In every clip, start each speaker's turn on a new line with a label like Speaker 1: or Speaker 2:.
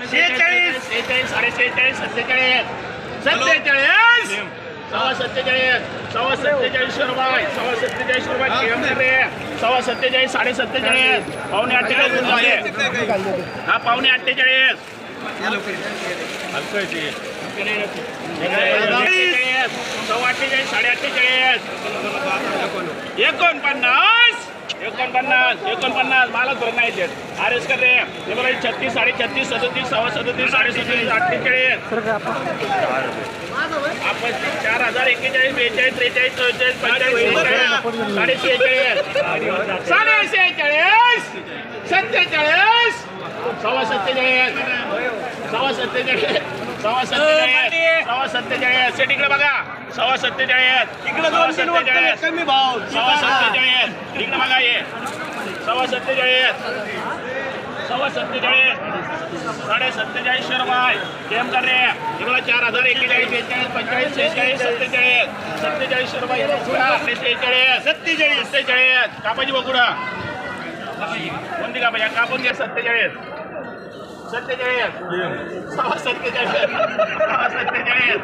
Speaker 1: शेहेचाळीस.
Speaker 2: सेहेचाळीस साडे सेहेचाळीस सत्तेचाळीस. सत्तेचाळीस सव्वा सत्तेचाळीस सव्वा सत्तेचाळीस रुपये सव्वा सत्तेचाळीस रुपये सव्वा सत्तेचाळीस साडे सत्तेचाळीस पावणे अठ्ठेचाळीस रुपये. हा पावणे अठ्ठेचाळीस. सव्वा अठ्ठेचाळीस. साडे अठ्ठेचाळीस एकोणपन्नास. एकोणपन्नास एकोणपन्नास मला धरून नाही देत आर एस कर हे बघा छत्तीस साडे छत्तीस सदतीस सव्वा सदतीस साडे सदतीस अठ्ठेचाळीस चार हजार एक्केचाळीस बेचाळीस त्रेचाळीस चौवेचाळीस पंचेचाळीस साडे सेहेचाळीस साडे सेहेचाळीस सत्तेचाळीस सव्वा सत्तेचाळीस सव्वा सत्तेचाळीस सव्वा सत्तेचाळीस सव्वा सत्तेचाळीस तिकडे बघा. सव्वा सत्तेचाळीस
Speaker 1: इकडे दोन तीन वक्कल कमी भाव.
Speaker 2: सव्वा सत्तेचाळीस इकडे बघा ये सव्वा सत्तेचाळीस सव्वा सत्तेचाळीस साडे सत्तेचाळीसशे रुपये. केम कर रे. चार हजार एक्केचाळीस बेचाळीस पंचेचाळीस सेहेचाळीस सत्तेचाळीस. सत्तेचाळीसशे रुपये. साडे सेहेचाळीस सत्तेचाळीस. सत्तेचाळीस. कापाची बघुडा कोणती कापाची? कापून घ्या सत्तेचाळीस. सत्तेचाळीस सव्वा सत्तेचाळीस सव्वा सत्तेचाळीस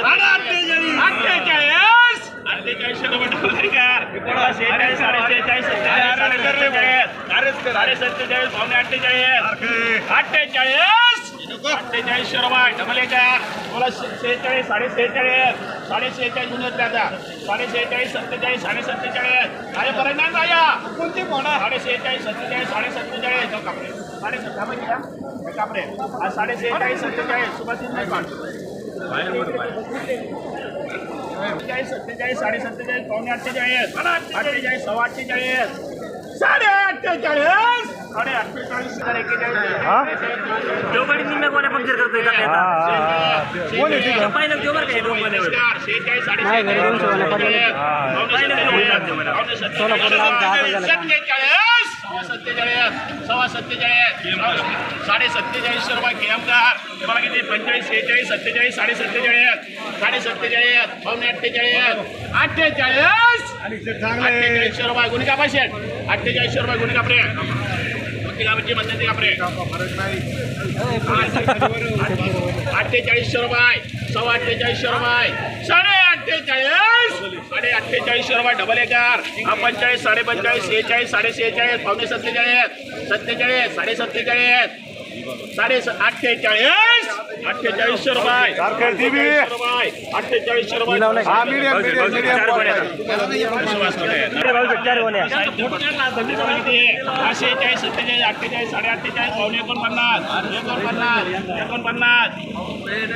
Speaker 2: साडे सत्तेचाळीस अठ्ठेचाळीस डॉलर सेहेचाळीस साडे सत्तेचाळीस साडे सत्तेचाळीस पावणे अठ्ठेचाळीस अठ्ठेचाळीस अठ्ठेचाळीसशे रुपये डबल एकार बोला सेहेचाळीस साडे सेहेचाळीस साडे सेहेचाळीस गुणवत्ता आता साडे सेहेचाळीस सत्तेचाळीस साडे सत्तेचाळीस अरे बरं नाही राजा कोणती म्हणा साडे सत्तेचाळीस साडे सत्तेचाळीस जाऊ कापडे साडे सत्ता कापडे आज साडे सेहेचाळीस सत्तेचाळीस सत्तेचाळीस. सत्तेचाळीस. साडे सत्तेचाळीस पावणे अठ्ठेचाळीस अठ्ठेचाळीस सव्वा अठ्ठेचाळीस साडे अठ्ठेचाळीस साडे अठ्ठेचाळीस शेहेचाळीस सत्तेचाळीस. सत्तेचाळीस सव्वा सत्तेचाळीस साडे सत्तेचाळीसशे रुपये केमदार तुम्हाला किती पंचेचाळीस शेहेचाळीस सत्तेचाळीस साडे सत्तेचाळीस साडे सत्तेचाळीस पावणे अठ्ठेचाळीस अठ्ठेचाळीस अठ्ठेचाळीसशे रुपये गुन्हे कापा शेट अठ्ठेचाळीसशे रुपये ते कापरे अठ्ठेचाळीसशे रुपये सव्वा अठ्ठेचाळीसशे रुपये साडे अठ्ठेचाळीस. साडे अठ्ठेचाळीसशे रुपये डबल एकार हा पंचेचाळीस साडे पंचेचाळीस सेहेचाळीस साडे सेहेचाळीस पावणे सत्तेचाळीस. सत्तेचाळीस साडे सत्तेचाळीस साडे अठ्ठेचाळीस अठ्ठेचाळीसशे रुपये अठ्ठेचाळीसशे रुपये
Speaker 3: कोण्या.
Speaker 2: शेहेचाळीस सत्तेचाळीस अठ्ठेचाळीस साडे अठ्ठेचाळीस पावणे एकोणपन्नास. एकोणपन्नास. एकोणपन्नास.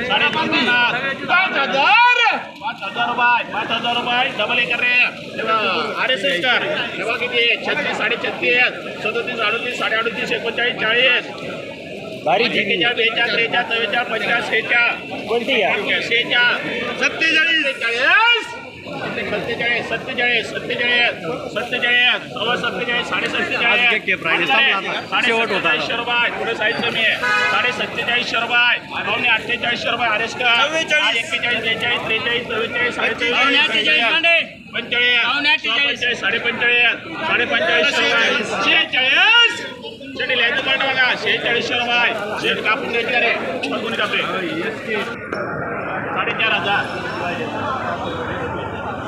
Speaker 2: साडे एकोणपन्नास पाच हजार पाच हजार रुपये पाच हजार रुपये double acre R S S कर. तेव्हा किती? छत्तीस साडे छत्तीस सदोतीस अडोतीस साडे अडोतीस एकोणचाळीस चाळीस. एकेचाळीस बेचाळीस त्रेचाळीस चव्वेचाळीस पंचाळीस सेहेचाळीस.
Speaker 3: कोणती?
Speaker 2: शेहेचाळीस सत्तेचाळीस. सत्तेचाळीस सत्तेचाळीस सत्तेचाळीस सत्तेचाळीस सत्तेचाळीस सव्वा सत्तेचाळीस साडे सत्तेचाळीस शेवट होता रुपये पुढे साईज कमी आहे. साडे सत्तेचाळीसशे रुपये पावणे अठ्ठेचाळीसशे रुपये आर एस का एक्केचाळीस बेचाळीस त्रेचाळीस चव्वेचाळीस साडेचाळीस पंचेचाळीस पंचेचाळीस साडे पंचेचाळीस साडे पंचेचाळीसशे रुपये शेहेचाळीस. शेटी लिहायचं बघा शेट कापून द्यायचे रे. बघून कापे साडेचार हजार.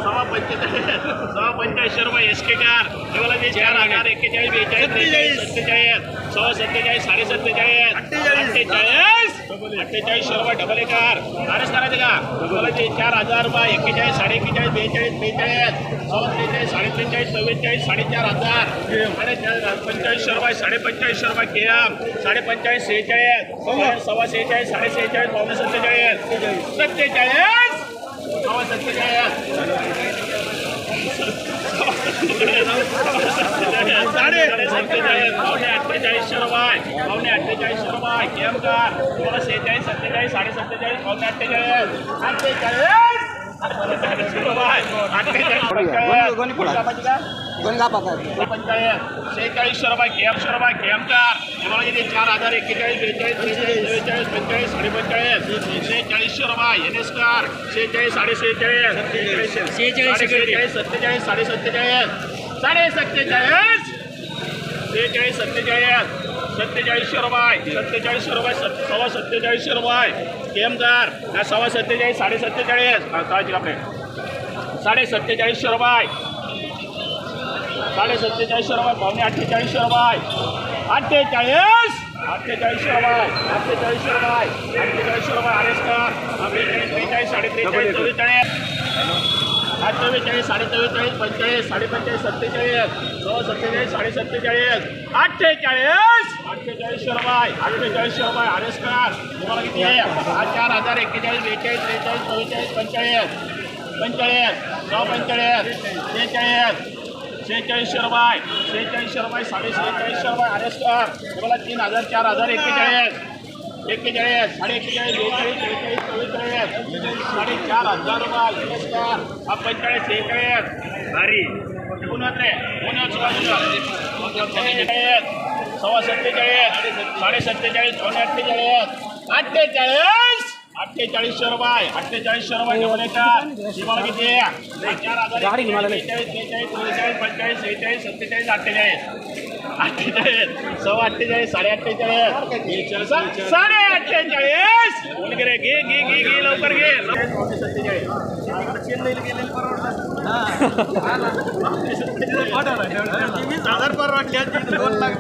Speaker 2: सव्वा पंचेचाळीस सव्वा पंच्याऐंशी रुपये एस के कार तेव्हा ते चार हजार एक्केचाळीस बेचाळीस त्रेचाळीस सत्तेचाळीस सव्वा सत्तेचाळीस साडे सत्तेचाळीस अठ्ठेचाळीस. अठ्ठेचाळीसशे रुपये डबल एकार. आरच करायचं का? तुम्हाला चार हजार रुपये एक्केचाळीस साडे एक्केचाळीस बेचाळीस बेचाळीस. सव्वा त्रेचाळीस साडे त्रेचाळीस चव्वेचाळीस साडेचार हजार. साडे पंचेचाळीसशे रुपये साडे पंचेचाळीसशे रुपये केम साडे पंचेचाळीस सेहेचाळीस. सव्वा सेहेचाळीस साडे सेहेचाळीस पावणे सत्तेचाळीस. सत्तेचाळीस सव्वा सत्तेचाळीस साडे सत्तेचाळीस पावणे अठ्ठेचाळीसशे रुपये. पावणे अठ्ठेचाळीसशे रुपये केम कार तुम्हाला सेहेचाळीस सत्तेचाळीस साडे सत्तेचाळीस पावणे अठ्ठेचाळीस अठ्ठेचाळीस अठ्ठेचाळीस रुपये केमशे रुपये केमकार तुम्हाला किती चार हज़ार एक्केचाळीस बेचाळीस त्रेचाळीस चव्वेचाळीस पंचेचाळीस साडे पंचेचाळीस शेहेचाळीसशे रुपये एन एस कार शेहेचाळीस शेहेचाळीस
Speaker 3: शेहेचाळीस
Speaker 2: सत्तेचाळीस साडे सत्तेचाळीस साडे सत्तेचाळीस शेहेचाळीस सत्तेचाळीस सत्तेचाळीसशे रुपये सत्तेचाळीसशे रुपये सत्- सव्वा सत्तेचाळीसशे रुपये. केमदार सव्वा सत्तेचाळीस साडे सत्तेचाळीस हा, साडे सत्तेचाळीसशे रुपये. साडे सत्तेचाळीसशे रुपये पावणे अठ्ठेचाळीसशे रुपये अठ्ठेचाळीस! अठ्ठेचाळीसशे रुपये अठ्ठेचाळीसशे रुपये अठ्ठेचाळीसशे रुपये आरेस्कार हा बेचाळीस बेचाळीस साडे त्रेचाळीस चव्वेचाळीस आठ चव्वेचाळीस साडे चव्वेचाळीस पंचेचाळीस साडे पंचेचाळीस सत्तेचाळीस. सव्वा सत्तेचाळीस साडे सत्तेचाळीस अठ्ठेचाळीस अठ्ठेचाळीसशे रुपये अठ्ठेचाळीसशे रुपये आरेस्कार तुम्हाला किती आहे? हा चार हजार एक्केचाळीस बेचाळीस त्रेचाळीस चव्वेचाळीस पंचेचाळीस. पंचेचाळीस सहा पंचेचाळीस शेहेचाळीस शेहेचाळीसशे रुपये. शेहेचाळीसशे रुपये साडे शेहेचाळीसशे रुपये आरेस्कार तुम्हाला तीन हजार चार हजार एक्केचाळीस. एक्केचाळीस साडे एक्केचाळीस बेचाळीस बेचाळीस चव्वेचाळीस. साडे चार हजार रुपये नमस्कार हा पंचेचाळीस शेहेचाळीस भारी. पुण्यात रे पुण्यात सत्तेचाळीस सव्वा सत्तेचाळीस साडे सत्तेचाळीस दोन अठ्ठेचाळीस अठ्ठेचाळीस. अठ्ठेचाळीसशे रुपये अठ्ठेचाळीसशे रुपये डबल एकर तुम्हाला किती? बेचाळीस पंचेचाळीस सेहेचाळीस सत्तेचाळीस अठ्ठेचाळीस. अठ्ठेचाळीस. सव्वा अठ्ठेचाळीस साडे अठ्ठेचाळीस. साडे अठ्ठेचाळीस. कोण घे घे घे घे घे लवकर घे. सत्तेचाळीस. हजार परवडले दोन लाख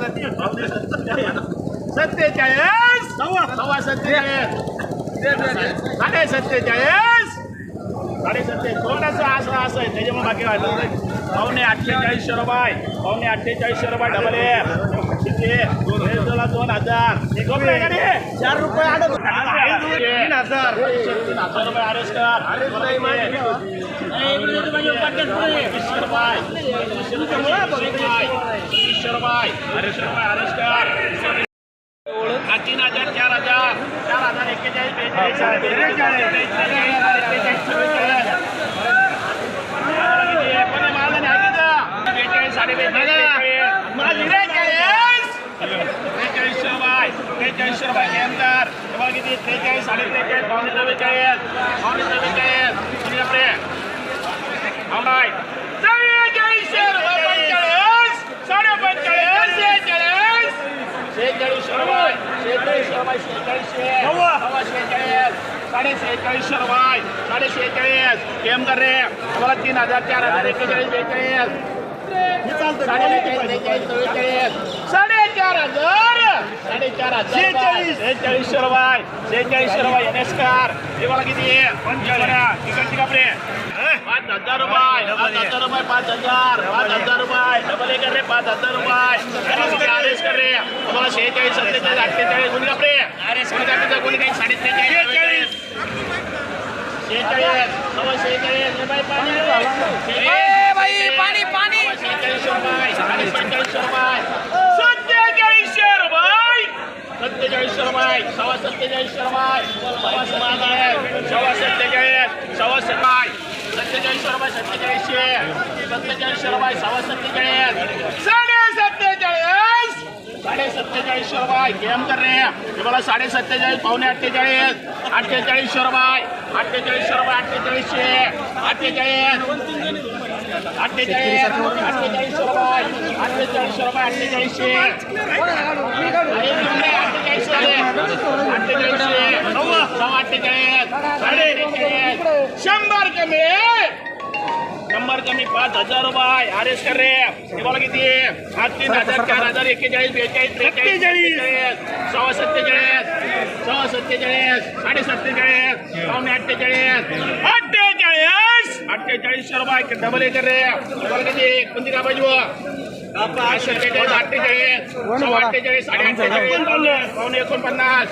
Speaker 2: सत्तेचाळीस. सव्वा सव्वा सत्तेचाळीस. साडे सत्तेचाळीस साडे सत्तेचाळीस थोडंसं असं असं आहे? त्याच्यामुळे बाकी नाही. पावणे अठ्ठेचाळीसशे रुपये पावणे अठ्ठेचाळीसशे रुपये डबल किती दोन हजार? चार रुपये तीन हजार. तीन हजार रुपये कर. कर. हा तीन हजार चार हजार चार हजार एक्केचाळीस बेचाळीस बेचाळीस चव्वेचाळीस? बेचाळीस साडे बेचाळीस बेचाळीस. त्रेचाळीसशे रुपये तुम्हाला किती. त्रेचाळीस साडे त्रेचाळीस पावणे चव्वेचाळीस. पावणे चव्वेचाळीस. किती आपले. रुपये पंचेचाळीस साडे पंचेचाळीस शेहेचाळीस रुपये शेहेचाळीसशे रुपये शेहेचाळीसशे शेहेचाळीस साडे शेहेचाळीसशे रुपये साडे शेहेचाळीस केम कर रे तुम्हाला तीन हजार चार हजार एकेचाळीस बेचाळीस साडे साडेचार हजार साडेचार हजार शेहेचाळीस शेहेचाळीसशे रुपये शेहेचाळीसशे रुपये एनएसकार हे मला किती आहे तिकडची कापडे पाच हजार रुपये पाच हजार रुपये पाच हजार पाच हजार रुपये. डबल एक रे पाच हजार रुपये. आरेस कर रे तुम्हाला शेहेचाळीस सत्तेचाळीस अठ्ठेचाळीस कोणी कापडे आरेस कोणी काही साडे त्रेचाळीस शेहेचाळीस. सव्वा शेहेचाळीस. बाई पाणी
Speaker 3: पाणी, पाणी.
Speaker 2: शेहेचाळीसशे रुपये साडे पंचेचाळीसशे रुपये. सत्तेचाळीसशे रुपये. रुपये. सव्वा सत्तेचाळीसशे रुपये. सव्वा सत्तेचाळीस. सव्वा सत्तेचाळीस. सव्वा सत्तेचाळीसशे रुपये सत्तेचाळीसशे. सत्तेचाळीसशे रुपये सव्वा सत्तेचाळीस. साडे सत्तेचाळीस. साडे सत्तेचाळीसशे रुपये गेम कर रे. हे मला साडे सत्तेचाळीस पावणे अठ्ठेचाळीस. अठ्ठेचाळीस रुपये अठ्ठेचाळीस रुपये अठ्ठेचाळीसशे. अठ्ठेचाळीस. अठ्ठेचाळीस अठ्ठेचाळीस रुपये अठ्ठेचाळीस रुपये अठ्ठेचाळीसशे. शंभर कमी शंभर कमी पाच हजार रुपये. आरेस कर रे हे मला किती आज तीन हजार चार हजार एक्केचाळीस बेचाळीस त्रेचाळीस सव्वा सत्तेचाळीस सव्वा सत्तेचाळीस साडे सत्तेचाळीस पावणे अठ्ठेचाळीस अठ्ठेचाळीस अठ्ठेचाळीसशे रुपये डबल एक रे हे मला किती कोणती का पाहिजे सत्तेचाळीस. अठ्ठेचाळीस अठ्ठेचाळीस साडे अठ्ठेचाळीस पावणे- एकोणपन्नास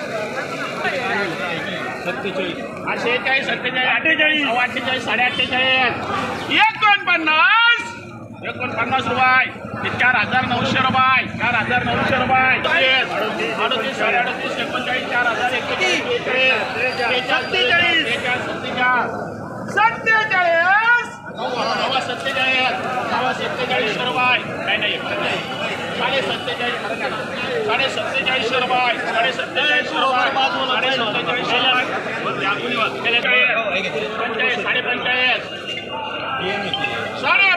Speaker 2: सत्तेचाळीस. शेहेचाळीस सत्तेचाळीस. अठ्ठेचाळीस सव्वा अठ्ठेचाळीस साडे अठ्ठेचाळीस एकोणपन्नास एकोणपन्नास रुपये हे चार हजार नऊशे रुपये चार हजार नऊशे रुपये अडतीस साडे अडतीस एकोणचाळीस चार हजार एकेचाळीस बेचाळीस सत्तेचाळीस बेचाळीस सत्तेचाळीस सत्तेचाळीस सव्वा सत्तेचाळीस सव्वा सत्तेचाळीसशे रुपये नाही नाही. साडे नाही. साडे सत्तेचाळीस फरक आहे. साडे सत्तेचाळीस रुपये साडे सत्तेचाळीस रुपये साडे पंचेचाळीस साडे पंचेचाळीस साडे पंचेचाळीस साडे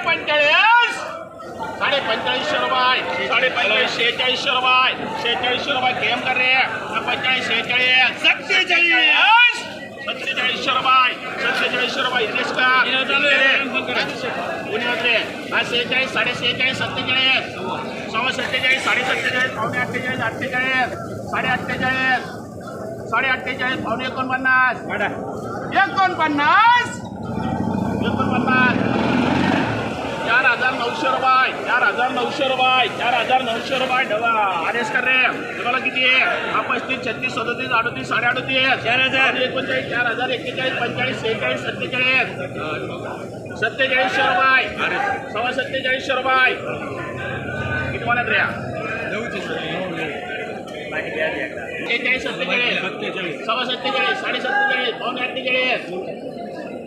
Speaker 2: साडे पंचेचाळीसशे रुपये साडे पंचाळीस शेहेचाळीसशे रुपये शेहेचाळीसशे रुपये केम कर रे पंचेचाळीस शेहेचाळीस. सत्तेचाळीस. सत्तेचाळीसशे रुपये का पुण्यामध्ये हा शेहेचाळीस साडे शेहेचाळीस सत्तेचाळीस सव्वा सत्तेचाळीस. साडे सत्तेचाळीस पावणे अठ्ठेचाळीस अठ्ठेचाळीस. साडे अठ्ठेचाळीस साडे अठ्ठेचाळीस पावणे एकोणपन्नास. एकोणपन्नास. चार हजार नऊशे रुपये चार हजार नऊशे रुपये चार हजार नऊशे रुपये डबा आदेश कर रे तुम्हाला किती आहे? हा पस्तीस छत्तीस सदतीस अडतीस साडे अडतीस चार हजार. एकोणचाळीस चार हजार एक्केचाळीस पंचेचाळीस सेहेचाळीस सत्तेचाळीस. सत्तेचाळीसशे रुपये सव्वा सत्तेचाळीसशे रुपये किती म्हणत रे? एक्केचाळीस सत्तेचाळीस. सव्वा सत्तेचाळीस साडे सत्तेचाळीस पावणे अठ्ठेचाळीस.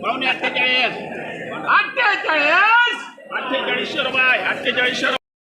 Speaker 2: पावणे अठ्ठेचाळीस. अठ्ठेचाळीस. अठ्ठेचाळीसशे रुपये अठ्ठेचाळीसशे